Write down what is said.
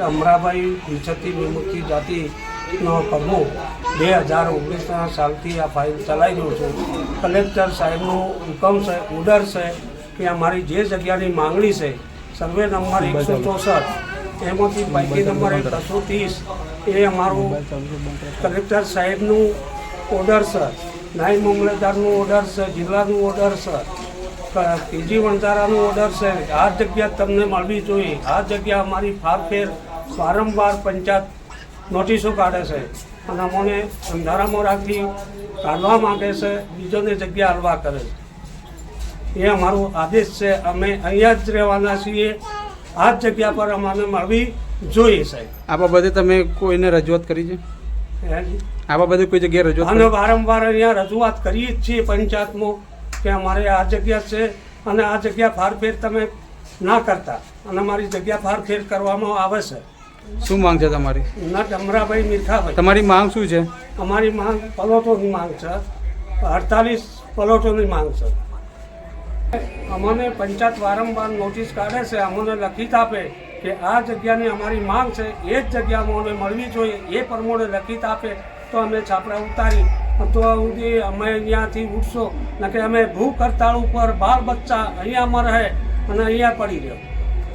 અમરાભાઈ વિચતી વિમુક્તિ જાતિનો પ્રમુખ બે હજાર ઓગણીસના સાલથી આ ફાઇલ ચલાવી રહ્યો છું. કલેક્ટર સાહેબનો હુકમ છે, ઓર્ડર છે કે અમારી જે જગ્યાની માંગણી છે, સર્વે નંબર એકસો ચોસઠ, એમાંથી પૈકી નંબર એક બસો ત્રીસ, એ અમારું કલેક્ટર સાહેબનું ઓર્ડર છે. નાયબ મામલતદારનું ઓર્ડર છે, જિલ્લાનું ઓર્ડર છે. ક- ત્રીજી ઓર્ડર છે. આ જગ્યા તમને મળવી જોઈએ. આ જગ્યા અમારી ફારફેર વારંવાર પંચાયત નોટિસો કાઢે છે. અને અમને અંધારામાં રાખી કાઢવા માંગે છે. બીજોને જગ્યા હલવા કરે છે. એ અમારો આદેશ છે. અમે અહીંયા જ રહેવાના છીએ. આ જ જગ્યા પર અમારે મળવી જોઈએ સાહેબ. આ બાબતે તમે કોઈને રજૂઆત કરી છે? આ બાબતે કોઈ જગ્યાએ રજૂઆત અને વારંવાર અહીંયા રજૂઆત કરીએ જ છીએ પંચાયતમાં. કે અમારે આ જગ્યા છે અને આ જગ્યા ફારફેર તમે ના કરતા. અને અમારી જગ્યા ફારફેર કરવામાં આવે છે. શું માંગ છે તમારી? ના ડમરાભાઈ મીઠાભાઈ તમારી માંગ શું છે? અમારી માંગ પલોટોની માંગ છે. અડતાલીસ પલોટોની માંગ છે. અમને પંચાયત વારંવાર નોટિસ કાઢે છે અમને લખિત આપે કે આ જગ્યાની અમારી માંગ છે એ જ જગ્યા અમને મળવી જોઈએ એ પ્રમાણે લખિત આપે તો અમે છાપરા ઉતારી તો સુધી અમે અહીંયાથી ઉઠશો? નકે અમે ભૂખ હડતાળ ઉપર બાળ બચ્ચા અહીંયા રહે અને અહીંયા પડી રહ્યો.